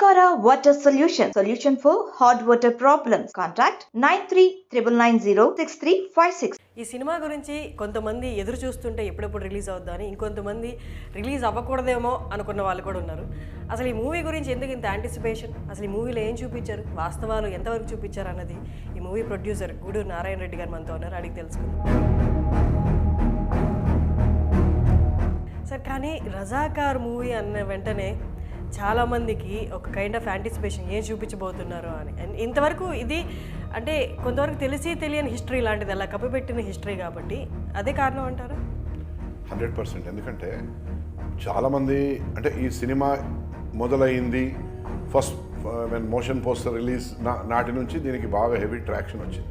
Shankara Water Solution. Solution for hot water problems. Contact 9399906356. ఈ cinema గురించి కొంతమంది ఎదురు చూస్తుంటే ఎప్పుడెప్పుడు రిలీజ్ అవుద్దా అని ఇంకొంతమంది రిలీజ్ అవ్వకూడదేమో అనుకున్న వాళ్ళు కూడా ఉన్నారు అసలు ఈ మూవీ గురించి ఎందుకు ఇంత యాంటిసిపేషన్ అసలు ఈ మూవీలో ఏం చూపించారు వాస్తవాలు ఎంతవరకు చూపించారు అన్నది ఈ మూవీ ప్రొడ్యూసర్ గూడూరు నారాయణ రెడ్డి గారు మనతో ఉన్నారు అడిగి తెలుసుకుందాం సార్ కానీ రజాకార్ మూవీ అన్న వెంటనే చాలామందికి ఒక కైండ్ ఆఫ్ యాంటిసిపేషన్ ఏం చూపించబోతున్నారు అని. అండ్ ఇంతవరకు ఇది అంటే కొంతవరకు తెలిసి తెలియని హిస్టరీ లాంటిది అలా కప్పిపెట్టిన హిస్టరీ కాబట్టి అదే కారణం అంటారా? Hundred percent. ఎందుకంటే చాలామంది అంటే ఈ సినిమా మొదలైంది first mean motion poster release నాటి నుంచి దీనికి బాగా హెవీ ట్రాక్షన్ వచ్చింది.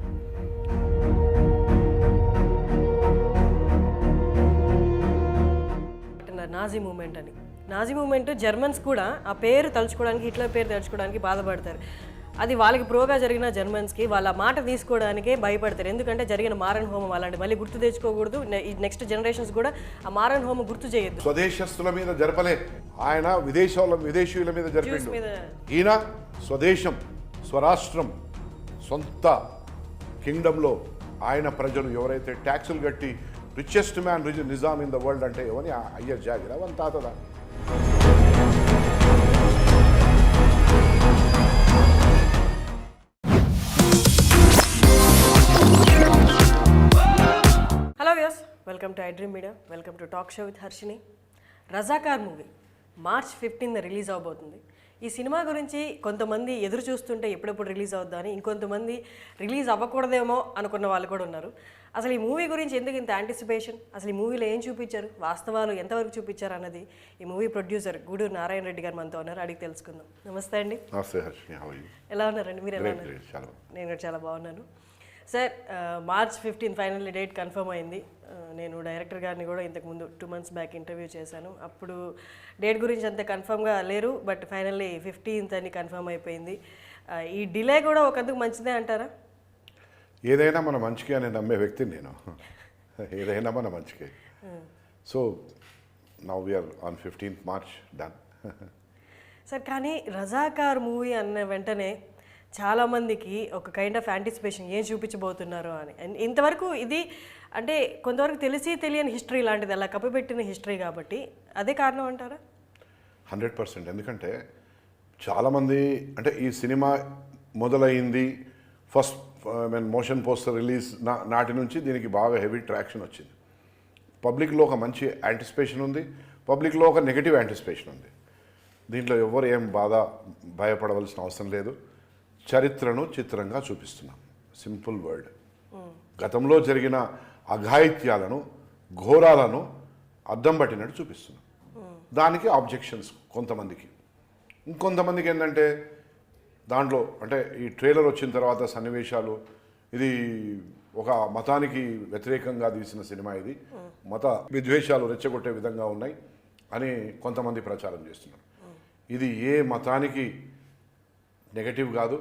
నాజీ మూమెంట్ అని. నాజీ మూమెంట్ జర్మన్స్ కూడా ఆ పేరు తలుచుకోవడానికి హిట్లర్ పేరు తలుచుకోవడానికి బాధపడతారు. అది వాళ్ళకి ప్రోగా జరిగిన జర్మన్స్కి వాళ్ళ మాట తీసుకోవడానికే భయపడతారు. ఎందుకంటే జరిగిన మారణ హోమం అలాంటి మళ్ళీ గుర్తు తెచ్చుకోకూడదు. నెక్స్ట్ జనరేషన్స్ కూడా ఆ మారణ హోమం గుర్తు చేయొద్దు. స్వదేశస్తుల మీద జరపలే. ఆయన విదేశాల విదేశీయుల మీద జరిపిండు. ఈయన స్వదేశం స్వరాష్ట్రం సొంత కింగ్డంలో ఆయన ప్రజలు ఎవరైతే ట్యాక్సులు కట్టి రిచెస్ట్ మ్యాన్ రిజ్ నిజాం ఇన్ ద వరల్డ్ అంటే ఎవని అయ్య జాగిర అవన్ తాతదా? Hello views welcome to iDream media welcome to talk show with Harshini Razakar movie March fifteen release అవబోతుంది. ఈ సినిమా గురించి కొంతమంది ఎదురు చూస్తుంటే ఎప్పుడెప్పుడు రిలీజ్ అవుద్దా అని ఇంకొంతమంది రిలీజ్ అవ్వకూడదేమో అనుకున్న వాళ్ళు కూడా ఉన్నారు. అసలు ఈ మూవీ గురించి ఎందుకు ఇంత యాంటిసిపేషన్ అసలు ఈ మూవీలో ఏం చూపించారు? వాస్తవాలు ఎంతవరకు చూపించారు అన్నది ఈ మూవీ ప్రొడ్యూసర్ గూడూరు నారాయణ రెడ్డి గారు మనతో ఉన్నారు. అడిగి తెలుసుకుందాం. నమస్తే అండి. ఎలా ఉన్నారండి? మీరు ఎలా ఉన్నారు? నేను కూడా చాలా బాగున్నాను. Sir March fifteen final date confirm అయింది. నేను డైరెక్టర్ గారిని కూడా ఇంతకుముందు టూ మంత్స్ బ్యాక్ ఇంటర్వ్యూ చేశాను. అప్పుడు డేట్ గురించి అంత కన్ఫర్మ్గా లేరు బట్ ఫైనల్లీ ఫిఫ్టీన్త్ అని కన్ఫర్మ్ అయిపోయింది. ఈ డిలే కూడా ఒకందుకు మంచిదే అంటారా? ఏదైనా మన మంచికి అని నమ్మే వ్యక్తిని నేను. ఏదైనా మన మంచికే. So now we're on fifteenth March done sir కానీ రజాకార్ మూవీ అన్న వెంటనే చాలామందికి ఒక కైండ్ ఆఫ్ యాంటిసిపేషన్ ఏం చూపించబోతున్నారు? అని. ఇంతవరకు ఇది అంటే కొంతవరకు తెలిసి తెలియని హిస్టరీ లాంటిది అలా కప్పిపెట్టిన హిస్టరీ కాబట్టి అదే కారణం అంటారా? Hundred percent. ఎందుకంటే చాలామంది అంటే ఈ సినిమా మొదలైంది first mean motion poster release నా నాటి నుంచి దీనికి బాగా హెవీ ట్రాక్షన్ వచ్చింది. పబ్లిక్లో ఒక మంచి యాంటిసిపేషన్ ఉంది. పబ్లిక్లో ఒక నెగిటివ్ యాంటిసిపేషన్ ఉంది. దీంట్లో ఎవరు ఏం బాధ భయపడవలసిన అవసరం లేదు. చరిత్రను చిత్రంగా చూపిస్తున్నాం. సింపుల్ వర్డ్ గతంలో జరిగిన అఘాయిత్యాలను ఘోరాలను అద్దం పట్టినట్టు చూపిస్తున్నాం. దానికి ఆబ్జెక్షన్స్ కొంతమందికి. ఇంకొంతమందికి ఏంటంటే దాంట్లో అంటే ఈ ట్రైలర్ వచ్చిన తర్వాత సన్నివేశాలు ఇది ఒక మతానికి వ్యతిరేకంగా తీసిన సినిమా ఇది. మత విద్వేషాలు రెచ్చగొట్టే విధంగా ఉన్నాయి అని కొంతమంది ప్రచారం చేస్తున్నారు. ఇది ఏ మతానికి నెగటివ్ కాదు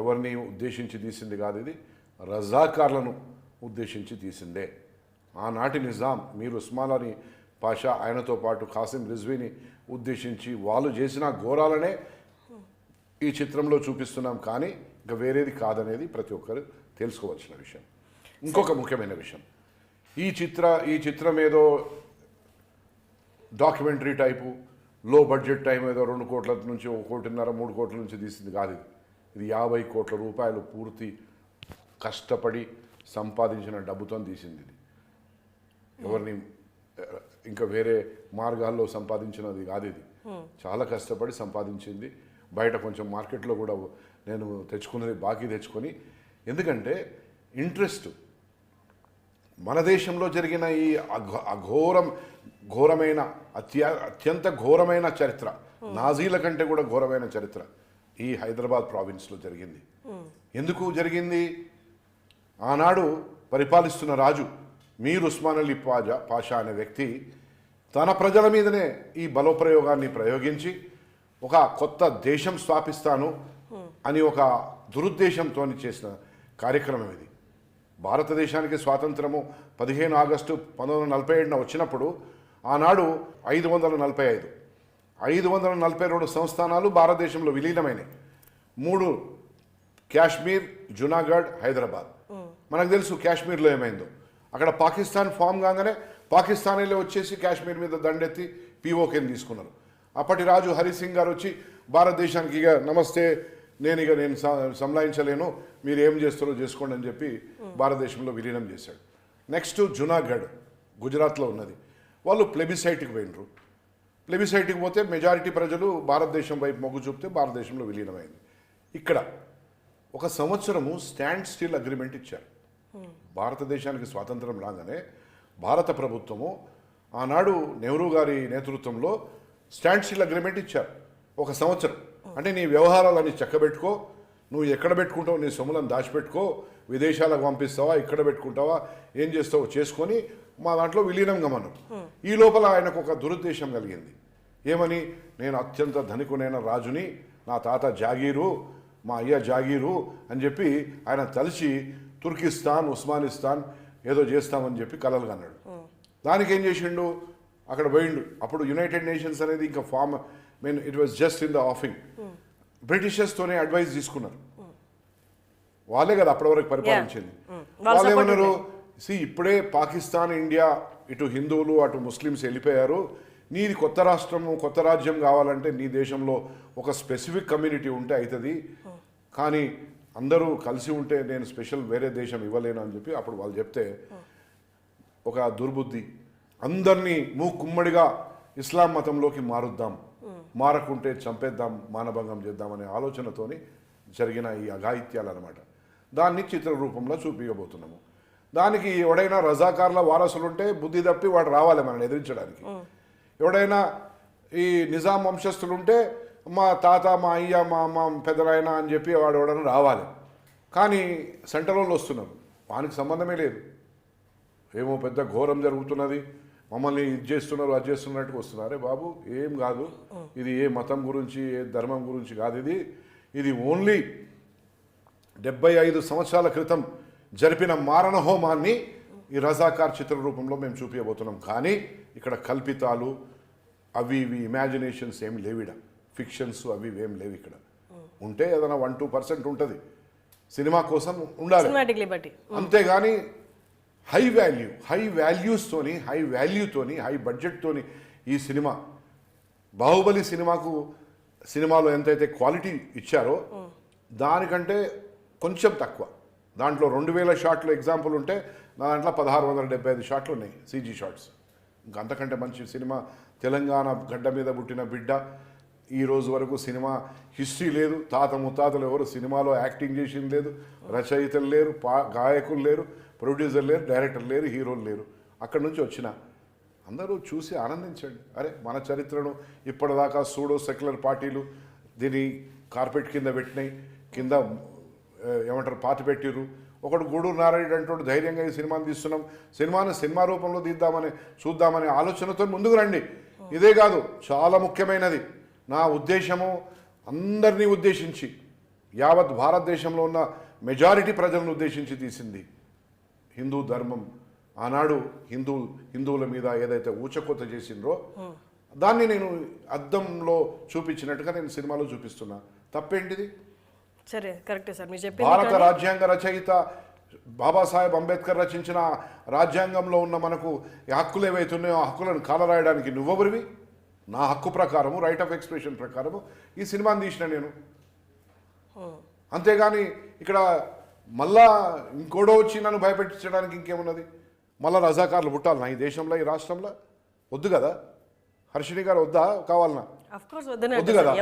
ఎవరిని ఉద్దేశించి తీసింది కాదు ఇది. రజాకార్లను ఉద్దేశించి తీసిందే. ఆనాటి నిజాం మీరు ఉస్మాన్ పాషా ఆయనతో పాటు కాసిం రిజ్వీని ఉద్దేశించి వాళ్ళు చేసిన ఘోరాలనే ఈ చిత్రంలో చూపిస్తున్నాం కానీ ఇంకా వేరేది కాదనేది ప్రతి ఒక్కరు తెలుసుకోవాల్సిన విషయం. ఇంకొక ముఖ్యమైన విషయం. ఈ చిత్ర ఈ చిత్రం ఏదో documentary type low budget time ఏదో రెండు కోట్ల నుంచి ఒక కోటిన్నర మూడు కోట్ల నుంచి తీసింది కాదు ఇది. ఇది యాభై కోట్ల రూపాయలు పూర్తి కష్టపడి సంపాదించిన డబ్బుతో తీసింది ఇది. ఎవరిని ఇంకా వేరే మార్గాల్లో సంపాదించినది కాదు ఇది. చాలా కష్టపడి సంపాదించింది. బయట కొంచెం మార్కెట్లో కూడా నేను తెచ్చుకున్నది బాకీ తెచ్చుకొని. ఎందుకంటే ఇంట్రెస్ట్. మన దేశంలో జరిగిన ఈ అఘ- అఘోరం ఘోరమైన అత్య అత్యంత ఘోరమైన చరిత్ర. నాజీల కంటే కూడా ఘోరమైన చరిత్ర ఈ హైదరాబాద్ ప్రావిన్స్లో జరిగింది. ఎందుకు జరిగింది? ఆనాడు పరిపాలిస్తున్న రాజు మీర్ ఉస్మాన్ అలీ పాజా పాషా అనే వ్యక్తి తన ప్రజల మీదనే ఈ బలోప్రయోగాన్ని ప్రయోగించి ఒక కొత్త దేశం స్థాపిస్తాను అని ఒక దురుద్దేశంతో చేసిన కార్యక్రమం ఇది. భారతదేశానికి స్వాతంత్రము పదిహేను ఆగస్టు పంతొమ్మిది వందల నలభై ఏడున వచ్చినప్పుడు ఆనాడు ఐదు వందల నలభై ఐదు. ఐదు వందల నలభై రెండు సంస్థానాలు భారతదేశంలో విలీనమైనవి మూడు కాశ్మీర్ జునాగఢ్ హైదరాబాద్. మనకు తెలుసు కాశ్మీర్లో ఏమైందో. అక్కడ పాకిస్తాన్ ఫామ్ కాగానే పాకిస్తానీలో వచ్చేసి కాశ్మీర్ మీద దండెత్తి పీఓకేని తీసుకున్నారు. అప్పటి రాజు హరిసింగ్ గారు వచ్చి భారతదేశానికి ఇక నమస్తే నేను ఇక నేను సంలాయించలేను మీరు ఏం చేస్తారో చేసుకోండి అని చెప్పి భారతదేశంలో విలీనం చేశాడు. నెక్స్ట్ జునాగఢ్ గుజరాత్లో ఉన్నది. వాళ్ళు ప్లెబిసైట్కి పోయినరు. ప్లెబిసైట్కి పోతే మెజారిటీ ప్రజలు భారతదేశం వైపు మొగ్గు చూపితే భారతదేశంలో విలీనమైంది. ఇక్కడ ఒక సంవత్సరము స్టాండ్ స్టిల్ అగ్రిమెంట్ ఇచ్చారు. భారతదేశానికి స్వాతంత్రం రాగానే భారత ప్రభుత్వము ఆనాడు నెహ్రూ గారి నేతృత్వంలో స్టాండ్ స్టిల్ అగ్రిమెంట్ ఇచ్చారు. ఒక సంవత్సరం. అంటే నీ వ్యవహారాలన్నీ చక్కబెట్టుకో. నువ్వు ఎక్కడ పెట్టుకుంటావు నీ సొమ్ములను దాచిపెట్టుకో. విదేశాలకు పంపిస్తావా? ఇక్కడ పెట్టుకుంటావా? ఏం చేస్తావో చేసుకొని మా దాంట్లో విలీనంగా మనం ఈ లోపల ఆయనకు ఒక దురుద్దేశం కలిగింది. ఏమని? నేను అత్యంత ధనికునైన రాజుని నా తాత జాగీరు మా అయ్య జాగీరు అని చెప్పి ఆయన తలిచి తుర్కిస్తాన్ ఉస్మానిస్తాన్ ఏదో చేస్తామని చెప్పి కలలుగన్నాడు. దానికి ఏం చేసిండు? అక్కడ పోయిండు. అప్పుడు యునైటెడ్ నేషన్స్ అనేది ఇంకా form mean it was just in the offing బ్రిటిషర్స్తోనే advice తీసుకున్నారు. వాళ్ళే కదా అప్పటి వరకు పరిపాలించింది వాళ్ళ వాళ్ళు ఏమన్నారు? సి ఇప్పుడే పాకిస్తాన్ ఇండియా ఇటు హిందువులు అటు ముస్లిమ్స్ వెళ్ళిపోయారు. నీది కొత్త రాష్ట్రము కొత్త రాజ్యం కావాలంటే నీ దేశంలో ఒక స్పెసిఫిక్ కమ్యూనిటీ ఉంటే అవుతుంది కానీ అందరూ కలిసి ఉంటే నేను స్పెషల్ వేరే దేశం ఇవ్వలేను అని చెప్పి అప్పుడు వాళ్ళు చెప్తే ఒక దుర్బుద్ధి. అందరినీ మూకుమ్మడిగా ఇస్లాం మతంలోకి మారుద్దాం మారకుంటే చంపేద్దాం మానభంగం చేద్దామనే ఆలోచనతోని జరిగిన ఈ అఘాయిత్యాలు అనమాట దాన్ని చిత్ర రూపంలో చూపించబోతున్నాము దానికి ఎవడైనా రజాకార్ల వారసులు ఉంటే బుద్ధి తప్పి వాడు రావాలి మనల్ని ఎదిరించడానికి. ఎవడైనా ఈ నిజాం వంశస్థులు ఉంటే మా తాత మా అయ్య మా మా పెద్దనాయన అని చెప్పి వాడు ఎవడైనా రావాలి. కానీ సెంటర్ వాళ్ళు వస్తున్నారు వానికి సంబంధమే లేదు. ఏమో పెద్ద ఘోరం జరుగుతున్నది. మమ్మల్ని ఇది చేస్తున్నారు అది చేస్తున్నట్టుగా వస్తున్నారే. బాబు ఏం కాదు. ఇది ఏ మతం గురించి ఏ ధర్మం గురించి కాదు ఇది. ఇది ఓన్లీ డెబ్బై ఐదు సంవత్సరాల క్రితం జరిపిన మారణ హోమాన్ని ఈ రజాకార్ చిత్ర రూపంలో మేము చూపించబోతున్నాం కానీ ఇక్కడ కల్పితాలు అవి ఇవి ఇమాజినేషన్స్ ఏమి లేవిడ. ఫిక్షన్స్ అవి ఇవి ఏం లేవు ఇక్కడ. ఉంటే ఏదైనా వన్ టూ పర్సెంట్ ఉంటుంది. సినిమా కోసం ఉండాలి. అంతేగాని హై వాల్యూ హై వాల్యూస్తోని హై వాల్యూతోని హై బడ్జెట్తోని ఈ సినిమా బాహుబలి సినిమాకు సినిమాలో ఎంతైతే క్వాలిటీ ఇచ్చారో దానికంటే కొంచెం తక్కువ. దాంట్లో రెండు వేల షాట్లు ఎగ్జాంపుల్ ఉంటే నా దాంట్లో పదహారు వందల డెబ్బై ఐదు షాట్లు ఉన్నాయి సీజీ షాట్స్. ఇంకా అంతకంటే మంచి సినిమా తెలంగాణ గడ్డ మీద పుట్టిన బిడ్డ. ఈ రోజు వరకు సినిమా హిస్టరీ లేదు. తాత ముత్తాతలు ఎవరు సినిమాలో యాక్టింగ్ చేసింది లేదు. రచయితలు లేరు పా గాయకులు లేరు. ప్రొడ్యూసర్ లేరు డైరెక్టర్ లేరు హీరోలు లేరు. అక్కడి నుంచి వచ్చిన అందరూ చూసి ఆనందించండి. అరే మన చరిత్రను ఇప్పటిదాకా సూడో సెక్యులర్ పార్టీలు దీన్ని కార్పెట్ కింద పెట్టినాయి కింద ఏమంటారు పార్టీ పెట్టిరు ఒకడు గూడూరు నారాయణ అంటూ ధైర్యంగా ఈ సినిమాను తీస్తున్నాం. సినిమాను సినిమా రూపంలో తీద్దామని చూద్దామనే ఆలోచనతో ముందుకు రండి. ఇదే కాదు చాలా ముఖ్యమైనది. నా ఉద్దేశము అందరినీ ఉద్దేశించి యావత్ భారతదేశంలో ఉన్న మెజారిటీ ప్రజలను ఉద్దేశించి తీసింది. హిందూ ధర్మం ఆనాడు హిందూ హిందువుల మీద ఏదైతే ఊచకోత చేసిండ్రో దాన్ని నేను అద్దంలో చూపించినట్టుగా నేను సినిమాలో చూపిస్తున్నా. తప్పేంటిది? సరే కరెక్టే సార్. మీరు చెప్పింది భారత రాజ్యాంగ రచయిత బాబాసాహెబ్ అంబేద్కర్ రచించిన రాజ్యాంగంలో ఉన్న మనకు హక్కులు ఏవైతే ఉన్నాయో ఆ హక్కులను కాలరాయడానికి నువ్వెవరివి? నా హక్కు ప్రకారము రైట్ ఆఫ్ ఎక్స్ప్రెషన్ ప్రకారము ఈ సినిమాని తీసిన నేను. అంతేగాని ఇక్కడ మళ్ళా ఇంకోడో వచ్చి నన్ను భయపెట్టించడానికి ఇంకేమున్నది? మళ్ళా రజాకారులు పుట్టాలనా ఈ దేశంలో ఈ రాష్ట్రంలో? వద్దు కదా? హర్షిణి గారు వద్దా? కావాలనా? వద్దు కదా?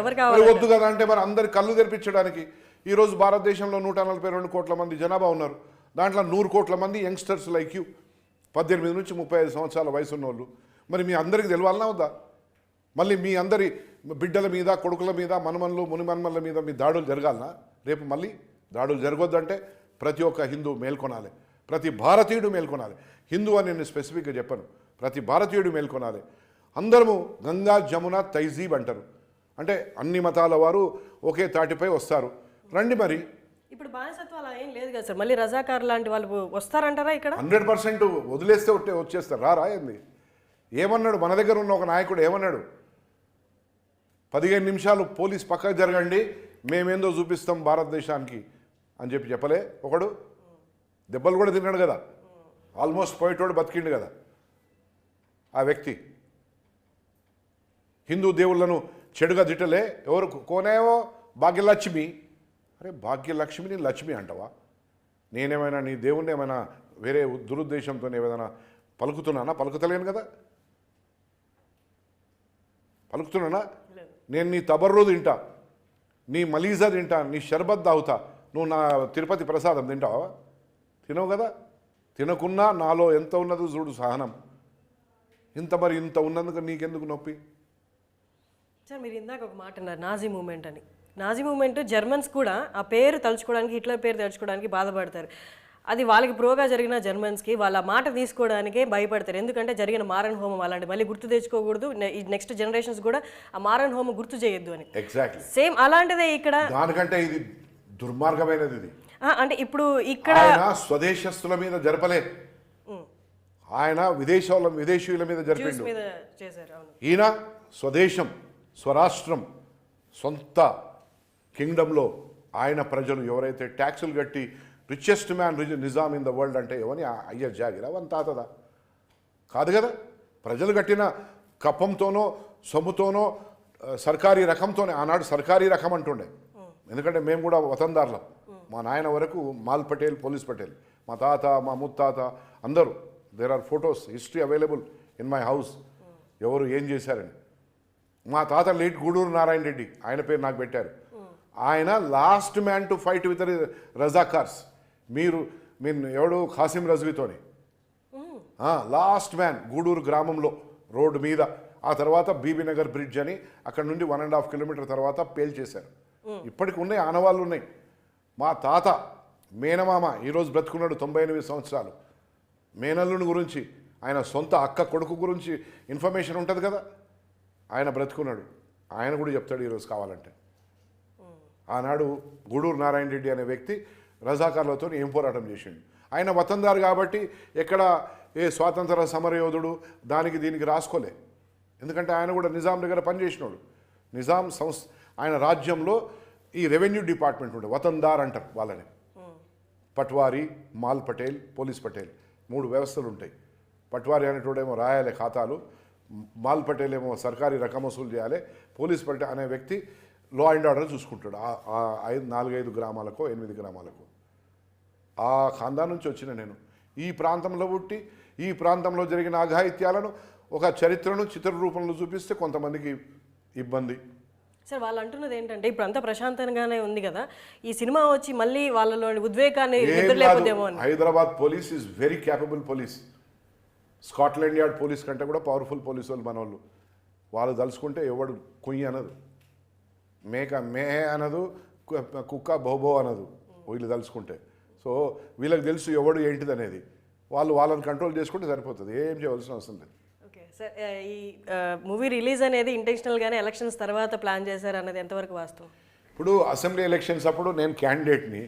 వద్దు కదా అంటే మరి అందరి కళ్ళు తెరిపించడానికి ఈ రోజు భారతదేశంలో నూట నలభై రెండు కోట్ల మంది జనాభా ఉన్నారు. దాంట్లో నూరు కోట్ల మంది యంగ్స్టర్స్ లైక్ యూ. పద్దెనిమిది నుంచి ముప్పై ఐదు సంవత్సరాల వయసు ఉన్నోళ్ళు మరి మీ అందరికి తెలవాలనా వద్దా? మళ్ళీ మీ అందరి బిడ్డల మీద కొడుకుల మీద మనమన్లు మునిమన్మల మీద మీ దాడులు జరగాలనా? రేపు మళ్ళీ దాడులు జరగొద్దంటే ప్రతి ఒక్క హిందూ మేల్కొనాలి. ప్రతి భారతీయుడు మేల్కొనాలి. హిందూ అని నేను స్పెసిఫిక్గా చెప్పను. ప్రతి భారతీయుడు మేల్కొనాలి. అందరము గంగా జమున తైజీబ్ అంటారు. అంటే అన్ని మతాల వారు ఒకే తాటిపై వస్తారు. రండి మరి. ఇప్పుడు బానిసత్వం అలా ఏం లేదు కదా సార్. మళ్ళీ రజాకార్ లాంటి వాళ్ళు వస్తారంటారా ఇక్కడ? హండ్రెడ్ పర్సెంట్ వదిలేస్తే వచ్చేస్తారు. రా రాయండి ఏమన్నాడు? మన దగ్గర ఉన్న ఒక నాయకుడు ఏమన్నాడు? పదిహేను నిమిషాలు పోలీస్ పక్కకు జరగండి. మేమేందో చూపిస్తాం భారతదేశానికి. అని చెప్పి చెప్పలే. ఒకడు దెబ్బలు కూడా తిన్నాడు కదా. ఆల్మోస్ట్ పోయేటోడు బతికిండు కదా. ఆ వ్యక్తి హిందూ దేవుళ్ళను చెడుగా తిట్టలే. ఎవరు కోనేవో భాగ్యలక్ష్మి. అరే భాగ్యలక్ష్మిని లక్ష్మి అంటావా? నేనేమైనా నీ దేవుణ్ణి ఏమైనా వేరే దురుద్దేశంతో ఏదైనా పలుకుతున్నానా? పలుకుతలేను కదా. పలుకుతున్నానా? నేను నీ తబర్రు తింటా. నీ మలీజా తింటా. నీ షర్బత్ తాగుతా. నువ్వు నా తిరుపతి ప్రసాదం తింటావా? తినవు కదా. తినకున్నా నాలో ఎంత ఉన్నదో చూడు సహనం. ఇంత మరి ఇంత ఉన్నందుకు నీకెందుకు నొప్పి? సార్ మీరు ఇందాక ఒక మాట అన్నారు నాజీ మూమెంట్ అని. నాజీ మూమెంట్ జర్మన్స్ కూడా ఆ పేరు తలుచుకోవడానికి హిట్లర్ పేరు తలుచుకోవడానికి బాధపడతారు. అది వాళ్ళకి ప్రోగా జరిగిన జర్మన్స్కి వాళ్ళ మాట తీసుకోవడానికే భయపడతారు. ఎందుకంటే జరిగిన మారన్ హోమం అలాంటి మళ్ళీ గుర్తు తెచ్చుకోకూడదు. నెక్స్ట్ జనరేషన్స్ కూడా ఆ మారన్ హోమం గుర్తు చేయొద్దు అని. ఎగ్జాక్ట్లీ సేమ్ అలాంటిదే ఇక్కడ. దానికంటే ఇది దుర్మార్గమైనది ఇది. అంటే ఇప్పుడు ఇక్కడ ఆయన స్వదేశస్తుల మీద జరపలే. ఆయన విదేశాల విదేశీయుల మీద జరిపిండు. ఈయన స్వదేశం స్వరాష్ట్రం సొంత కింగ్డంలో ఆయన ప్రజలు ఎవరైతే ట్యాక్సులు కట్టి richest man Nizam in the world అంటే ఎవని? అయ్య జాగిరా అవని తాతదా? కాదు కదా? ప్రజలు కట్టిన కప్పంతోనో సొమ్ముతోనో సర్కారీ రకంతోనే ఆనాడు సర్కారీ రకం అంటుండే. ఎందుకంటే మేము కూడా వతందారులం. మా నాయన వరకు మాల్ పటేల్ పోలీస్ పటేల్. మా తాత మా ముత్తాత అందరూ there are photos history available in my house ఎవరు ఏం చేశారని. మా తాత లేట్ గూడూరు నారాయణ రెడ్డి ఆయన పేరు నాకు పెట్టారు. ఆయన last man to fight with Razakars మీరు మీరు ఎవడు? ఖాసిం రజ్వీతోని. లాస్ట్ మ్యాన్ గూడూరు గ్రామంలో రోడ్డు మీద. ఆ తర్వాత బీబీనగర్ బ్రిడ్జ్ అని అక్కడ నుండి వన్ అండ్ హాఫ్ కిలోమీటర్ తర్వాత పేల్ చేశారు ఇప్పటికి ఉన్నాయి ఆనవాళ్ళు ఉన్నాయి మా తాత మేనమామ ఈరోజు బ్రతుకున్నాడు తొంభై ఎనిమిది సంవత్సరాలు. మేనల్లుని గురించి ఆయన సొంత అక్క కొడుకు గురించి ఇన్ఫర్మేషన్ ఉంటుంది కదా? ఆయన బ్రతుకున్నాడు. ఆయన కూడా చెప్తాడు ఈరోజు కావాలంటే. ఆనాడు గూడూరు నారాయణ రెడ్డి అనే వ్యక్తి రజాకార్లతో ఏం పోరాటం చేసిండు? ఆయన వతందారు కాబట్టి ఎక్కడ ఏ స్వాతంత్ర సమరయోధుడు దానికి దీనికి రాసుకోలే. ఎందుకంటే ఆయన కూడా నిజాం దగ్గర పనిచేసినాడు. నిజాం సంస్థ ఆయన రాజ్యంలో ఈ రెవెన్యూ డిపార్ట్మెంట్ ఉండే వతందార్ అంటారు వాళ్ళని. పట్వారి మాల్ పటేల్ పోలీస్ పటేల్ మూడు వ్యవస్థలు ఉంటాయి. పట్వారి అనేటోడేమో రాయాలి ఖాతాలు మాల్ పటేల్ ఏమో సర్కారీ రకం వసూలు చేయాలి పోలీస్ పటేల్ అనే వ్యక్తి లా అండ్ ఆర్డర్ చూసుకుంటాడు. ఆ- ఐదు నాలుగైదు గ్రామాలకు ఎనిమిది గ్రామాలకు. ఆ ఖాందా నుంచి వచ్చిన నేను. ఈ ప్రాంతంలో పుట్టి ఈ ప్రాంతంలో జరిగిన అఘాయిత్యాలను ఒక చరిత్రను చిత్ర రూపంలో చూపిస్తే కొంతమందికి ఇబ్బంది. సార్ వాళ్ళు అంటున్నది ఏంటంటే ఇప్పుడు అంతా ప్రశాంతంగానే ఉంది కదా ఈ సినిమా వచ్చి మళ్ళీ వాళ్ళలోని ఉద్వేగాన్ని. నిద్రలేకపోతేమో Hyderabad police is very capable police. Scotland Yard police కంటే కూడా పవర్ఫుల్ పోలీస్ వాళ్ళు మన వాళ్ళు వాళ్ళు తలుచుకుంటే ఎవడు కుయ్యి అనదు. మేక మే అనదు కుక్క బోబో అనదు వీళ్ళు తలుచుకుంటే. సో వీళ్ళకి తెలుసు ఎవడు ఏంటిది అనేది వాళ్ళు వాళ్ళని కంట్రోల్ చేసుకుంటే సరిపోతుంది. ఏం చేయవలసిన అవసరం లేదు. సార్ ఈ మూవీ రిలీజ్ అనేది ఇంటెన్షనల్ గానే ఎలక్షన్స్ తర్వాత ప్లాన్ చేశారు అన్నది ఎంతవరకు వాస్తవం? ఇప్పుడు అసెంబ్లీ ఎలక్షన్స్ అప్పుడు నేను క్యాండిడేట్ని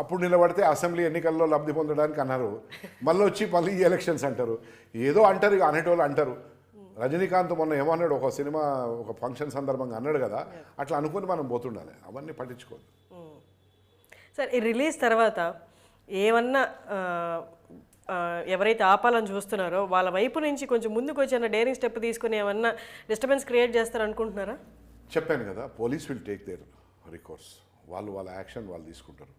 అప్పుడు నిలబడితే అసెంబ్లీ ఎన్నికల్లో లబ్ధి పొందడానికి అన్నారు. మళ్ళీ వచ్చి మళ్ళీ ఈ ఎలక్షన్స్ అంటారు. ఏదో అంటారు ఇక అనేటోళ్ళు అంటారు. రజనీకాంత్ మొన్న ఏమన్నాడు ఒక సినిమా ఒక ఫంక్షన్ సందర్భంగా అన్నాడు కదా అట్లా అనుకుని మనం పోతుండాలి. అవన్నీ పట్టించుకోదు సార్ ఈ రిలీజ్ తర్వాత ఏమన్నా ఎవరైతే ఆపాలని చూస్తున్నారో వాళ్ళ వైపు నుంచి కొంచెం ముందుకు వచ్చిన డేరింగ్ స్టెప్ తీసుకుని ఏమన్నా డిస్టర్బెన్స్ క్రియేట్ చేస్తారనుకుంటున్నారా? చెప్పాను కదా police will take their recourse వాళ్ళు వాళ్ళ యాక్షన్ వాళ్ళు తీసుకుంటారు.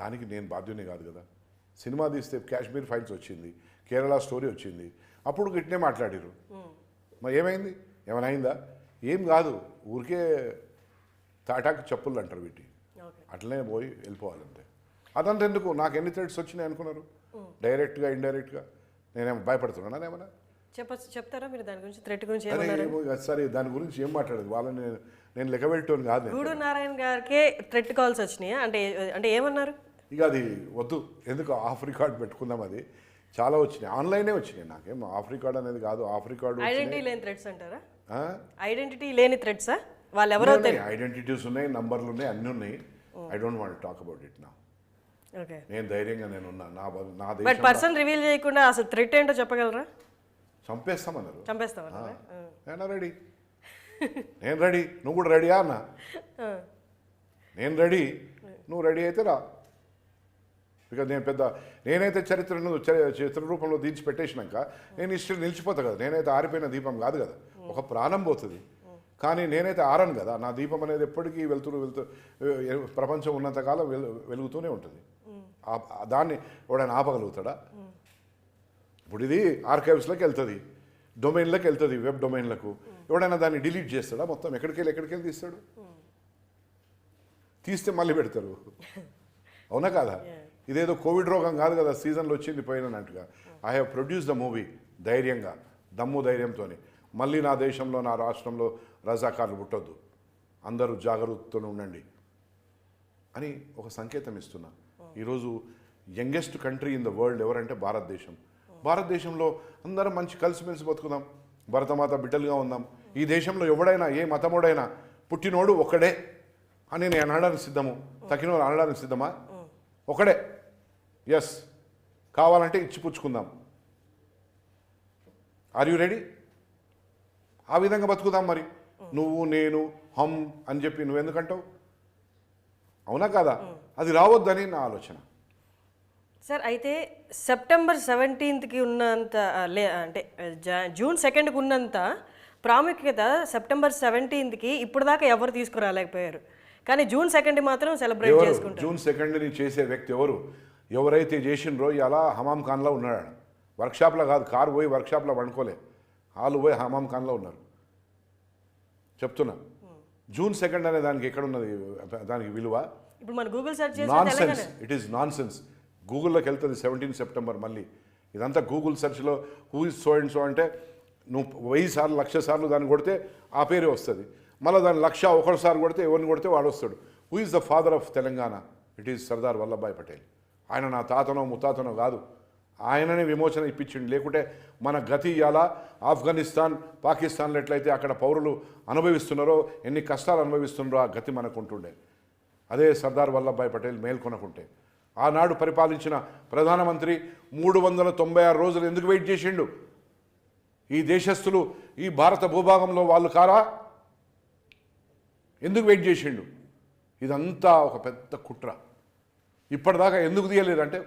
దానికి నేను బాధ్యునే కాదు కదా. సినిమా తీస్తే కాశ్మీర్ ఫైల్స్ వచ్చింది కేరళ స్టోరీ వచ్చింది అప్పుడు గిట్నే మాట్లాడారు మరి ఏమైంది? ఏమైనా అయిందా? ఏం కాదు ఊరికే తాటాకు చెప్పులు అంటారు వీటి అట్లనే పోయి వెళ్ళిపోవాలంతే. అదంతా ఎందుకు? నాకు ఎన్ని థ్రెడ్స్ వచ్చినాయి అనుకున్నారు? డైరెక్ట్గా ఇండైరెక్ట్గా నేనేమో భయపడుతున్నాను ఏమన్నా చెప్ప చెప్తారా మీరు దాని గురించి? థ్రెట్ గురించి సరే దాని గురించి ఏం మాట్లాడదు? వాళ్ళని నేను- నేను లెక్క పెట్టాను కాదు. గూడు నారాయణ గారికే థ్రెట్ కాల్స్ వచ్చినాయా? అంటే అంటే ఏమన్నారు? ఇక అది వద్దు. ఎందుకు? ఆఫ్ రికార్డ్ పెట్టుకుందాం అది. చాలా వచ్చినాయి. ఆన్లైనే వచ్చినాయి నాకేం? ఆఫ్ రికార్డ్ అనేది కాదు ఆఫ్ రికార్డ్ ఐడెంటిటీ లేని థ్రెడ్స్ అంటారా? ఐడెంటిటీ లేని థ్రెడ్సా వాళ్ళు ఎవరో ఐడెంటిటీస్ ఉన్నాయి నంబర్లు ఉన్నాయి అన్నీ ఉన్నాయి. I don't want talk about it నా. నేను ధైర్యంగా నేను ఉన్నా నా నా బట్ పర్సన్ రివీల్ చేయకుండా అసలు థ్రెట్ ఏంటో చెప్పగలరా? చంపేస్తామన్నారు. చంపేస్తామన్నారా నేను రెడీ నేను రెడీ నువ్వు కూడా రెడీయా అన్న? నేను రెడీ నువ్వు రెడీ అయితే రా. బికాజ్ నేను పెద్ద నేనైతే చరిత్రను చరి- చిత్ర రూపంలో దించి పెట్టేసినాక నేను ఇష్టం నిలిచిపోతా కదా. నేనైతే ఆరిపోయిన దీపం కాదు కదా. ఒక ప్రాణం పోతుంది. కానీ నేనైతే ఆరను కదా. నా దీపం అనేది ఎప్పటికీ వెళ్తూ వెళ్తూ ప్రపంచం ఉన్నంతకాలం వెలు వెలుగుతూనే ఉంటుంది. దాన్ని ఎవడైనా ఆపగలుగుతాడా? ఇప్పుడు ఇది ఆర్కైవ్స్లోకి వెళ్తుంది డొమైన్లోకి వెళ్తుంది వెబ్ డొమైన్లకు. ఎవడైనా దాన్ని డిలీట్ చేస్తాడా మొత్తం? ఎక్కడికి వెళ్ళి ఎక్కడికి వెళ్ళి తీస్తాడు? తీస్తే మళ్ళీ పెడతారు. అవునా కాదా? ఇదేదో కోవిడ్ రోగం కాదు కదా సీజన్లో వచ్చింది పోయినట్టుగా I have produce the movie ధైర్యంగా దమ్ము ధైర్యంతో మళ్ళీ నా దేశంలో నా రాష్ట్రంలో రజాకార్లు పుట్టొద్దు. అందరూ జాగ్రత్తతో ఉండండి. అని ఒక సంకేతం ఇస్తున్నా. ఈరోజు youngest country in the world ఎవరంటే భారతదేశం. భారతదేశంలో అందరం మంచి కలిసిమెలిసి బతుకుదాం. భరతమాత బిడ్డలుగా ఉందాం. ఈ దేశంలో ఎవడైనా ఏ మతముడైనా పుట్టినోడు ఒక్కడే అని నేను అనడానికి సిద్ధము. తక్కినోడు అనడానికి సిద్ధమా? ఒకడే ఎస్ కావాలంటే ఇచ్చి పుచ్చుకుందాం ఆర్ యు రెడీ ఆ విధంగా బతుకుదాం మరి. నువ్వు నేను హమ్ అని చెప్పి నువ్వెందుకంటావు అవునా కాదా? అది రావద్దని నా ఆలోచన. సార్ అయితే సెప్టెంబర్ సెవెంటీన్త్కి ఉన్నంత లే అంటే జూన్ సెకండ్కి ఉన్నంత ప్రాముఖ్యత సెప్టెంబర్ సెవెంటీన్త్కి ఇప్పుడు దాకా ఎవరు తీసుకురాలేకపోయారు. కానీ జూన్ సెకండ్ మాత్రం సెలబ్రేట్ చేసుకుంటారు. జూన్ సెకండ్ని చేసే వ్యక్తి ఎవరు? ఎవరైతే చేసిండ్రో ఇలా హమాం ఖాన్లో ఉన్నాడు. వర్క్షాప్లో కాదు కారు పోయి వర్క్షాప్లో వండుకోలే వాళ్ళు పోయి హమాం ఖాన్లో ఉన్నారు. చెప్తున్నా. జూన్ సెకండ్ అనే దానికి ఎక్కడున్నది? దానికి విలువ? ఇప్పుడు మన గూగుల్ సెర్చ్ చేసి non Telangana sense it is nonsense గూగుల్లోకి వెళ్తుంది సెవెంటీన్ సెప్టెంబర్ మళ్ళీ. ఇదంతా Google సెర్చ్లో who is so and so అంటే నువ్వు వెయ్యి సార్లు లక్ష సార్లు దాన్ని కొడితే ఆ పేరే వస్తుంది. మళ్ళీ దాన్ని లక్ష ఒకటిసారి కొడితే ఎవరిని కొడితే వాడు వస్తాడు. Who is the father of Telangana? It is Sardar Vallabhbhai Patel ఆయన నా తాతనో ముత్తాతనో కాదు. ఆయననే విమోచన ఇప్పించిండు. లేకుంటే మన గతి ఇలా ఆఫ్ఘనిస్తాన్ పాకిస్తాన్లో ఎట్లయితే అక్కడ పౌరులు అనుభవిస్తున్నారో ఎన్ని కష్టాలు అనుభవిస్తున్నారో ఆ గతి మనకు ఉంటుండే అదే సర్దార్ వల్లభాయ్ పటేల్ మేల్కొనకుంటే. ఆనాడు పరిపాలించిన ప్రధానమంత్రి మూడు వందల తొంభై ఆరు రోజులు ఎందుకు వెయిట్ చేసిండు? ఈ దేశస్థులు ఈ భారత భూభాగంలో వాళ్ళు కారా? ఎందుకు వెయిట్ చేసిండు? ఇదంతా ఒక పెద్ద కుట్ర. ఇప్పటిదాకా ఎందుకు తీయలేదంటే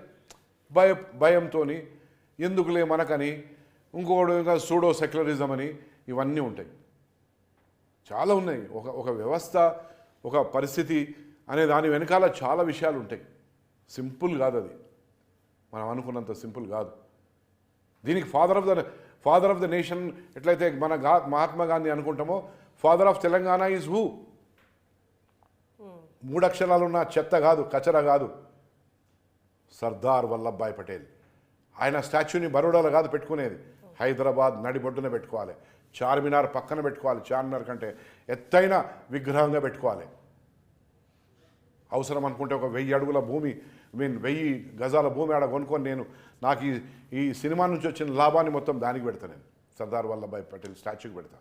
భయ భయంతో ఎందుకులే మనకని ఇంకోటి ఇంకా సూడో సెక్యులరిజం అని ఇవన్నీ ఉంటాయి. చాలా ఉన్నాయి. ఒక ఒక వ్యవస్థ ఒక పరిస్థితి అనే దాని వెనకాల చాలా విషయాలు ఉంటాయి. సింపుల్ కాదు అది. మనం అనుకున్నంత సింపుల్ కాదు. దీనికి father of the father of the nation ఎట్లయితే మన గా మహాత్మా గాంధీ అనుకుంటామో father of Telangana is who మూడు అక్షరాలు ఉన్న చెత్త కాదు కచర కాదు. సర్దార్ వల్లభాయ్ పటేల్. ఆయన స్టాచ్యూని బరోడాలో కాదు పెట్టుకునేది. హైదరాబాద్ నడిబొడ్డున పెట్టుకోవాలి. చార్మినార్ పక్కన పెట్టుకోవాలి. చార్మినార్ కంటే ఎత్తైన విగ్రహంగా పెట్టుకోవాలి. అవసరం అనుకుంటే ఒక వెయ్యి అడుగుల భూమి మీన్ వెయ్యి గజాల భూమి ఆడ కొనుక్కొని నేను నాకు ఈ ఈ సినిమా నుంచి వచ్చిన లాభాన్ని మొత్తం దానికి పెడతా నేను. సర్దార్ వల్లభాయ్ పటేల్ స్టాచ్యూకి పెడతా.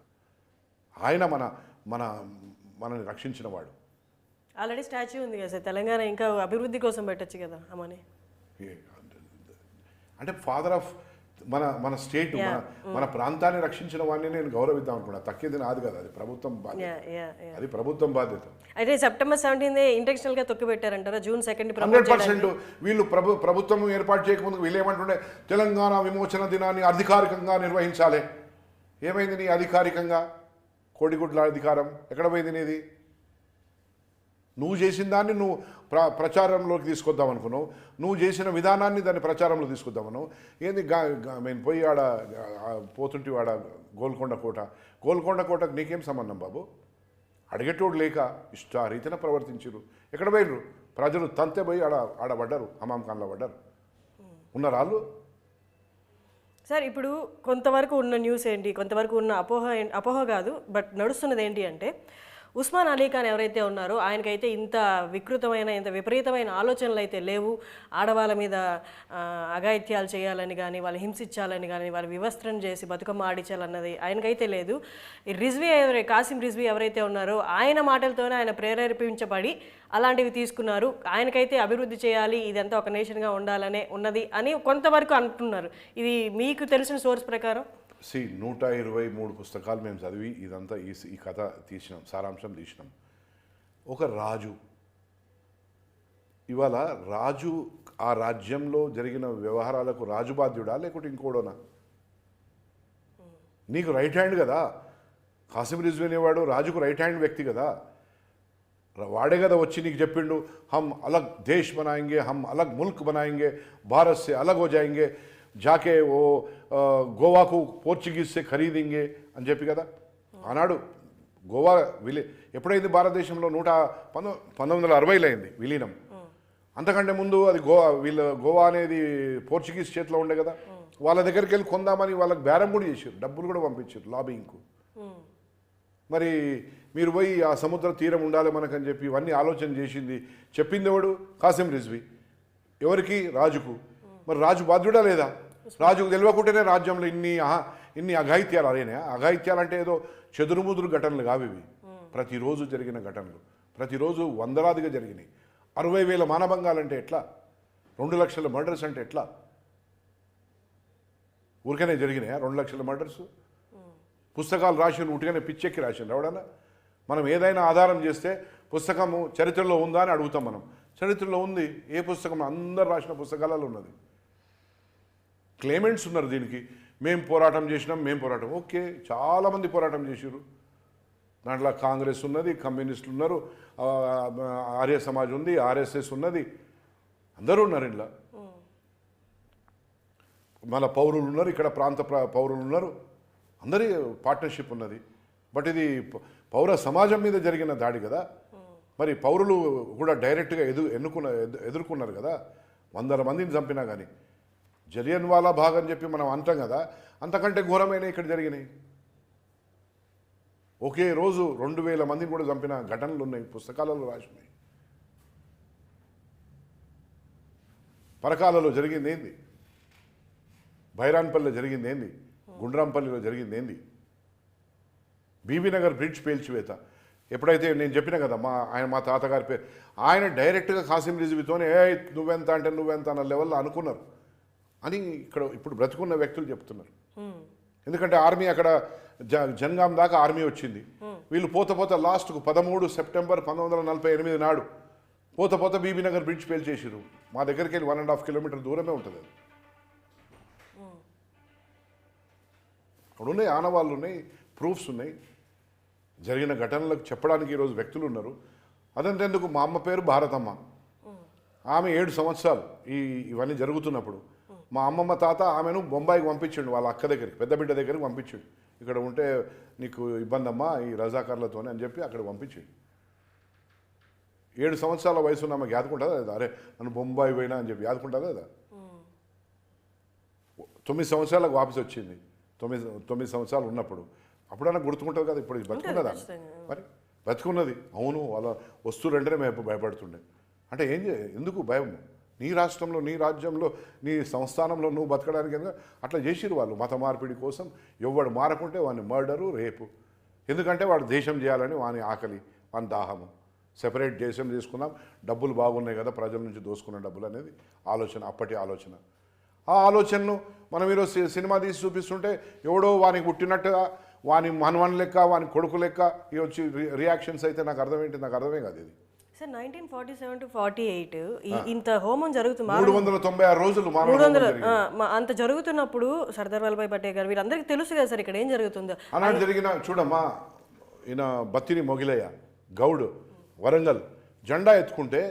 ఆయన మన మన మనని రక్షించిన వాడు. ఆల్రెడీ స్టాచ్యూ ఉంది కదా సార్ తెలంగాణ ఇంకా అభివృద్ధి కోసం పెట్టొచ్చు కదా అమ్మని ఏ- అంటే ఫాదర్ ఆఫ్ మన మన స్టేట్ మన మన ప్రాంతాన్ని రక్షించిన వాడిని నేను గౌరవిద్దాం అనుకున్నా. తక్కేది నాది కదా అది ప్రభుత్వం బాధ్యత. అది ప్రభుత్వం బాధ్యత. అయితే సెప్టెంబర్ సెవెంటీన్ ఇంటెన్షనల్గా తొక్కి పెట్టారంటారా జూన్ సెకండ్ హండ్రెడ్ పర్సెంట్. వీళ్ళు ప్రభు ప్రభుత్వం ఏర్పాటు చేయకముందు వీళ్ళు ఏమంటుండే తెలంగాణ విమోచన దినాన్ని అధికారికంగా నిర్వహించాలి. ఏమైంది నీ అధికారికంగా? కోడిగుడ్ల అధికారం. ఎక్కడ పోయింది నీది? నువ్వు చేసిన దాన్ని నువ్వు ప్ర ప్రచారంలోకి తీసుకొద్దాం అనుకున్నావు. నువ్వు చేసిన విధానాన్ని దాన్ని ప్రచారంలో తీసుకొద్దామను ఏంది గా నేను పోయి ఆడ పోతుంటే ఆడ గోల్కొండ కోట. గోల్కొండ కోటకు నీకేం సంబంధం బాబు? అడిగేటోడు లేక ఇష్టారీతిన ప్రవర్తించారు ఎక్కడ పోయినరు ప్రజలు తంతే పోయి ఆడ ఆడ పడ్డారు. హమాం ఖాన్లో పడ్డారు. ఉన్నారు వాళ్ళు సార్ ఇప్పుడు కొంతవరకు ఉన్న న్యూస్ ఏంటి? కొంతవరకు ఉన్న అపోహ అపోహ కాదు బట్ నడుస్తున్నది ఏంటి అంటే ఉస్మాన్ అలీ ఖాన్ ఎవరైతే ఉన్నారో ఆయనకైతే ఇంత వికృతమైన ఇంత విపరీతమైన ఆలోచనలు అయితే లేవు. ఆడవాళ్ళ మీద అఘాయిత్యాలు చేయాలని కానీ వాళ్ళు హింసించాలని కానీ వాళ్ళు వివస్త్రం చేసి బతుకమ్మ ఆడించాలన్నది ఆయనకైతే లేదు. ఈ రిజ్వీ ఎవరై కాసిం రిజ్వీ ఎవరైతే ఉన్నారో ఆయన మాటలతోనే ఆయన ప్రేరేపించబడి అలాంటివి తీసుకున్నారు. ఆయనకైతే అభివృద్ధి చేయాలి ఇదంతా ఒక నేషన్గా ఉండాలనే ఉన్నది అని కొంతవరకు అంటున్నారు. ఇది మీకు తెలిసిన సోర్స్ ప్రకారం? సి నూట ఇరవై మూడు పుస్తకాలు మేము చదివి ఇదంతా ఈ ఈ కథ తీసినాం సారాంశం తీసినాం. ఒక రాజు. ఇవాళ రాజు ఆ రాజ్యంలో జరిగిన వ్యవహారాలకు రాజు బాధ్యుడా లేకుంటే ఇంకోడోనా? నీకు రైట్ హ్యాండ్ కదా. కాసిం రిజ్వీ అనేవాడు రాజుకు రైట్ హ్యాండ్ వ్యక్తి కదా. వాడే కదా వచ్చి నీకు చెప్పిండు హమ్ అలగ్ దేశ్ బనాయింగే హమ్ అలగ్ ముల్క్ బనాయింగే భారత్ సే అలగ్ హో జాయింగే జాకే ఓ గోవాకు పోర్చుగీసే ఖరీదింగే అని చెప్పి కదా? ఆనాడు గోవా విలీ ఎప్పుడైంది భారతదేశంలో నూట పంతొమ్మిది పంతొమ్మిది వందల అరవైలో అయింది విలీనం. అంతకంటే ముందు అది గోవా వీళ్ళ గోవా అనేది పోర్చుగీస్ చేతిలో ఉండే కదా? వాళ్ళ దగ్గరికి వెళ్ళి కొందామని వాళ్ళకి బేరం కూడా చేశారు. డబ్బులు కూడా పంపించారు లాబింగ్కు. మరి మీరు పోయి ఆ సముద్ర తీరం ఉండాలి మనకని చెప్పి ఇవన్నీ ఆలోచన చేసింది చెప్పింది ఎవడు? కాసిం రిజ్వి. ఎవరికి? రాజుకు. మరి రాజు బాధ్యుడా లేదా? రాజుకు తెలియకుంటేనే రాజ్యంలో ఇన్ని ఇన్ని అఘాయిత్యాలు అరేనా. అఘాయిత్యాలు అంటే ఏదో చెదురుముదురు ఘటనలు కావు ఇవి. ప్రతిరోజు జరిగిన ఘటనలు. ప్రతిరోజు వందలాదిగా జరిగినాయి. అరవై వేల మానభంగాలంటే ఎట్లా? రెండు లక్షల మర్డర్స్ అంటే ఎట్లా? ఊరికనే జరిగినాయా రెండు లక్షల మర్డర్స్? పుస్తకాలు రాసిన ఉట్టిగానే పిచ్చెక్కి రాసిండు ఎవడన్నా? మనం ఏదైనా ఆధారం చేస్తే పుస్తకము చరిత్రలో ఉందా అని అడుగుతాం మనం. చరిత్రలో ఉంది. ఏ పుస్తకం? అందరు రాసిన పుస్తకాలలో ఉన్నది. క్లైమెంట్స్ ఉన్నారు దీనికి. మేము పోరాటం చేసినాం మేము పోరాటం. ఓకే చాలామంది పోరాటం చేసిర్రు. దాంట్లో కాంగ్రెస్ ఉన్నది కమ్యూనిస్టులు ఉన్నారు ఆర్య సమాజ్ ఉంది ఆర్ఎస్ఎస్ ఉన్నది. అందరూ ఉన్నారు ఇంట్లో. మన పౌరులు ఉన్నారు ఇక్కడ ప్రాంత పౌరులు ఉన్నారు. అందరి పార్ట్నర్షిప్ ఉన్నది. బట్ ఇది పౌర సమాజం మీద జరిగిన దాడి కదా. మరి పౌరులు కూడా డైరెక్ట్గా ఎదు ఎన్నుకున్న ఎదుర్కొన్నారు కదా. వందల మందిని చంపినా కానీ జలియన్ వాలా బాగ్ అని చెప్పి మనం అంటాం కదా అంతకంటే ఘోరమైన ఇక్కడ జరిగినాయి? ఒకే రోజు రెండు వేల మందిని కూడా చంపిన ఘటనలు ఉన్నాయి పుస్తకాలలో రాసి ఉన్నాయి పరకాలలో జరిగింది ఏంది? బైరాన్పల్లిలో జరిగింది ఏంది? గుండ్రాంపల్లిలో జరిగింది ఏంది? బీబీనగర్ బ్రిడ్జ్ పేల్చివేత. ఎప్పుడైతే నేను చెప్పిన కదా మా ఆయన మా తాతగారి పేరు ఆయన డైరెక్ట్గా కాసిం రిజ్వీతోనే ఏ నువ్వెంత అంటే నువ్వెంత అన్న లెవెల్లో అనుకున్నారు. అని ఇక్కడ ఇప్పుడు బ్రతుకున్న వ్యక్తులు చెప్తున్నారు. ఎందుకంటే ఆర్మీ అక్కడ జ జన్గాం దాకా ఆర్మీ వచ్చింది. వీళ్ళు పోత పోత లాస్ట్కు పదమూడు సెప్టెంబర్ పంతొమ్మిది వందల నలభై ఎనిమిది నాడు పోత పోత బీబీనగర్ బ్రిడ్జ్ పేల్చేసిరు మా దగ్గరికి వెళ్ళి వన్ అండ్ హాఫ్ కిలోమీటర్ దూరమే ఉంటుంది అది. అక్కడ ఉన్నాయి ఆనవాళ్ళు ఉన్నాయి ప్రూఫ్స్ ఉన్నాయి. జరిగిన ఘటనలకు చెప్పడానికి ఈరోజు వ్యక్తులు ఉన్నారు. అదంతెందుకు మా అమ్మ పేరు భారతమ్మ. ఆమె ఏడు సంవత్సరాలు ఈ ఇవన్నీ జరుగుతున్నప్పుడు. మా అమ్మమ్మ తాత ఆమెను బొంబాయికి పంపించండు వాళ్ళ అక్క దగ్గరికి పెద్ద బిడ్డ దగ్గరికి పంపించండు. ఇక్కడ ఉంటే నీకు ఇబ్బంది అమ్మా ఈ రజాకారులతోనే అని చెప్పి అక్కడ పంపించండు. ఏడు సంవత్సరాల వయసు ఉన్న ఆమె యాదుకుంటుందా లేదా? అరే నన్ను బొంబాయి పోయినా అని చెప్పి యాదుకుంటుందా లేదా? తొమ్మిది సంవత్సరాలకు వాపసు వచ్చింది. తొమ్మిది తొమ్మిది సంవత్సరాలు ఉన్నప్పుడు. అప్పుడన్నా గుర్తుకుంటుంది కదా ఇప్పుడు బతుకున్నదా. మరి బతుకున్నది. అవును వాళ్ళ వస్తువులంటేనే మేము భయపడుతుండే. అంటే ఏం ఎందుకు భయం నీ రాష్ట్రంలో నీ రాజ్యంలో నీ సంస్థానంలో నువ్వు బతకడానికి కనుక అట్లా చేసిరు వాళ్ళు మత మార్పిడి కోసం. ఎవడు మారకుంటే వాని మర్డరు రేపు. ఎందుకంటే వాడు దేశం చేయాలని వాని ఆకలి వాని దాహము. సెపరేట్ దేశం తీసుకున్నాం డబ్బులు బాగున్నాయి కదా ప్రజల నుంచి దోసుకున్న డబ్బులు అనేది ఆలోచన అప్పటి ఆలోచన. ఆ ఆలోచనను మనం ఈరోజు సి- సినిమా తీసి చూపిస్తుంటే ఎవడో వానికి పుట్టినట్టుగా వాని మనవన్ లెక్క వాని కొడుకు లెక్క ఇవి వచ్చి రి- రియాక్షన్స్ అయితే నాకు అర్థమేంటి నాకు అర్థమే కాదు ఇది. Sir nineteen forty seven to forty eight ఇంత హోమం జరుగుతుంది మూడు వందల తొంభై ఆరు రోజులు మూడు వందల అంత జరుగుతున్నప్పుడు సర్దార్ వల్లభాయ్ పటేల్ గారు వీరందరికీ తెలుసు కదా సార్ ఇక్కడ ఏం జరుగుతుందో. జరిగిన చూడమ్మా ఈయన బత్తిని మొగిలయ్య గౌడ్ వరంగల్ జెండా ఎత్తుకుంటే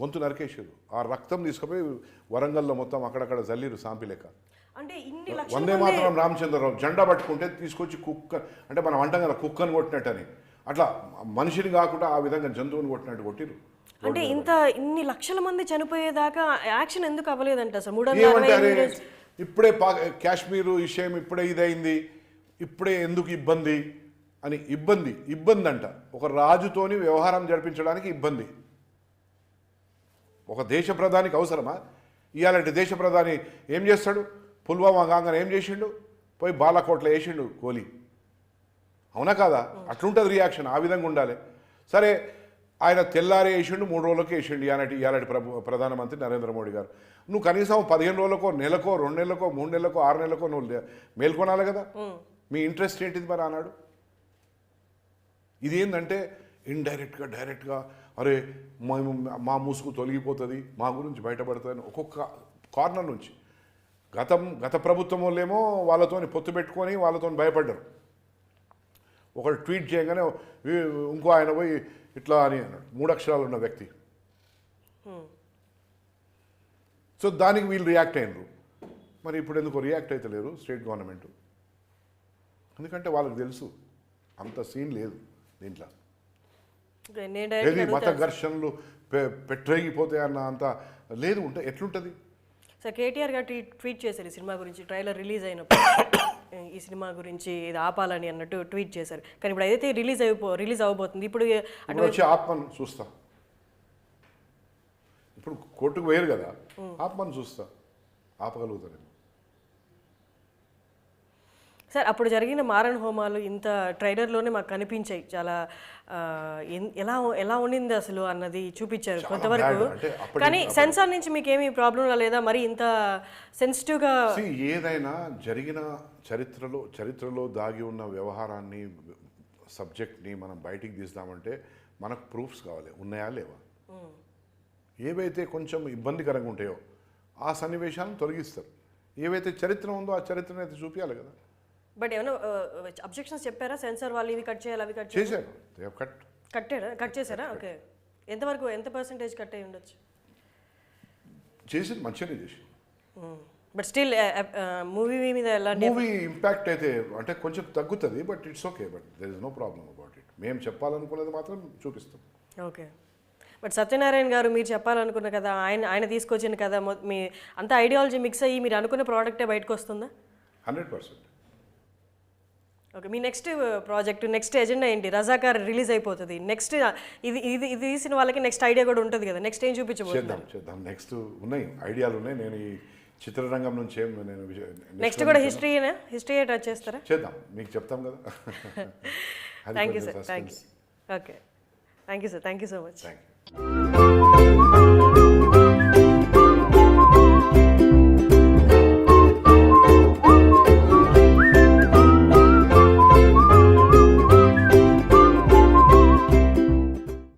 గొంతు నరికేసారు ఆ రక్తం తీసుకుపోయి వరంగల్లో మొత్తం అక్కడక్కడ జల్లిరు సాంపి లెక్క. అంటే ఇన్ని వందే మాత్రం రామచంద్రరావు జెండా పట్టుకుంటే తీసుకొచ్చి కుక్క అంటే మనం అంటాం కదా కుక్కను కొట్టినట్టని. అట్లా మనిషిని కాకుండా ఆ విధంగా జంతువుని కొట్టినట్టు కొట్టిరు అంటే ఇంత ఇన్ని లక్షల మంది చనిపోయేదాకా యాక్షన్ ఎందుకు అవ్వలేదంట సార్? మూడు రోజులు. ఇప్పుడే పా కాశ్మీరు విషయం ఇప్పుడే ఇదైంది ఇప్పుడే ఎందుకు ఇబ్బంది అని ఇబ్బంది ఇబ్బంది అంట ఒక రాజుతోని వ్యవహారం జరిపించడానికి ఇబ్బంది. ఒక దేశ ప్రధానికి అవసరమా? ఇవాళ దేశ ప్రధాని ఏం చేస్తాడు? పుల్వామా కాగానే ఏం చేసిండు? పోయి బాలకోట్లో వేసిండు కోహ్లీ అవునా కాదా? అట్లుంటుంది రియాక్షన్ ఆ విధంగా ఉండాలి. సరే ఆయన తెల్లారి వేసిండు మూడు రోజులకి వేసిండు ఇలాంటి ఇలాంటి ప్రభు ప్రధానమంత్రి నరేంద్ర మోడీ గారు. నువ్వు కనీసం పదిహేను రోజులకో నెలకో రెండు నెలలకో మూడు నెలలకో ఆరు నెలలకో నువ్వు మేల్కొనాలి కదా? మీ ఇంట్రెస్ట్ ఏంటిది మరి అన్నాడు ఇది ఏంటంటే ఇండైరెక్ట్గా డైరెక్ట్గా అరే మేము మా ముసుగు తొలగిపోతుంది మా గురించి బయటపడుతుంది ఒక్కొక్క కార్నర్ నుంచి. గతం గత ప్రభుత్వం వాళ్ళేమో వాళ్ళతోని పొత్తు పెట్టుకొని వాళ్ళతోని భయపడ్డారు. ఒకడు ట్వీట్ చేయగానే "ఈ- ఇంకో ఆయన పోయి ఇట్లా అని అన్నాడు. మూడు అక్షరాలు ఉన్న వ్యక్తి. సో దానికి వీళ్ళు రియాక్ట్ అయినరు. మరి ఇప్పుడు ఎందుకు రియాక్ట్ అవుతలేరు స్టేట్ గవర్నమెంట్. ఎందుకంటే వాళ్ళకి తెలుసు అంత సీన్ లేదు దీంట్లో. ఏది మత ఘర్షణలు పెట్టరేగిపోతాయి అన్న అంత లేదు ఉంటే ఎట్లుంటుంది? సార్ కేటీఆర్ గారు ట్వీట్ చేశారు ఈ సినిమా గురించి ట్రైలర్ రిలీజ్ అయినప్పుడు. ఈ సినిమా గురించి ఇది ఆపాలని అన్నట్టు ట్వీట్ చేశారు. కానీ ఇప్పుడు ఏదైతే రిలీజ్ అయిపో రిలీజ్ అవ్వబోతుంది ఇప్పుడు వచ్చి ఆత్మను చూస్తా. ఇప్పుడు కోర్టుకు వేరు కదా ఆత్మను చూస్తా. ఆపగలుగుతాను సార్ అప్పుడు జరిగిన మారణ హోమాలు ఇంత ట్రైలర్లోనే మాకు కనిపించాయి. చాలా ఎలా ఎలా ఉండింది అసలు అన్నది చూపించారు కొంతవరకు. కానీ సెన్సార్ నుంచి మీకు ఏమీ ప్రాబ్లం రాలేదా మరి ఇంత సెన్సిటివ్గా ఏదైనా జరిగిన చరిత్రలో చరిత్రలో దాగి ఉన్న వ్యవహారాన్ని సబ్జెక్ట్ని మనం బయటికి తీస్తామంటే మనకు ప్రూఫ్స్ కావాలి. ఉన్నాయా లేవా? ఏవైతే కొంచెం ఇబ్బందికరంగా ఉంటాయో ఆ సన్నివేశాలను తొలగిస్తారు. ఏవైతే చరిత్ర ఉందో ఆ చరిత్రను అయితే చూపించాలి కదా. బట్ ఏమైనా అబ్జెక్షన్స్ చెప్పారా? సెన్సార్ వాళ్ళు ఇవి కట్ చేయాలి అవి కట్ చేశారు. కట్. కట్టారా? కట్ చేశారా? ఓకే. ఎంతవరకు ఎంత పర్సెంటేజ్ కట్ అయి ఉండొచ్చు? చేసింది మంచిగానే చేసి బట్ స్టిల్ మూవీ మీద ఎలాంటి మూవీ ఇంపాక్ట్ అయితే అంటే కొంచెం తగ్గుతుంది but it's okay but there is no problem about it మేము చెప్పాలనుకున్నది మాత్రం చూపిస్తాం. ఓకే. బట్ సత్యనారాయణ గారు మీరు చెప్పాలనుకున్న కదా ఆయన ఆయన తీసుకొచ్చిన కదా మొ- మీ అంత ఐడియాలజీ మిక్స్ అయ్యి మీరు అనుకున్న ప్రోడక్టే బయటకు వస్తుందా? Hundred percent. ఓకే మీ నెక్స్ట్ ప్రాజెక్ట్ నెక్స్ట్ ఎజెండా ఏంటి? రజాకార్ రిలీజ్ అయిపోతుంది. నెక్స్ట్ ఇది ఇది ఇది తీసిన వాళ్ళకి నెక్స్ట్ ఐడియా కూడా ఉంటుంది కదా. నెక్స్ట్ ఏం చూపించబోతుంది? చేద్దాం నెక్స్ట్ ఉన్నాయి ఐడియాలు ఉన్నాయి. నేను ఈ చిత్రరంగం నుంచి ఏం నేను నెక్స్ట్ కూడా హిస్టరీనా హిస్టరీ టచ్ చేస్తారా? చేద్దాం. మీకు చెప్తాం కదా. Thank you sir thank you. Okay thank you sir thank you so much thank you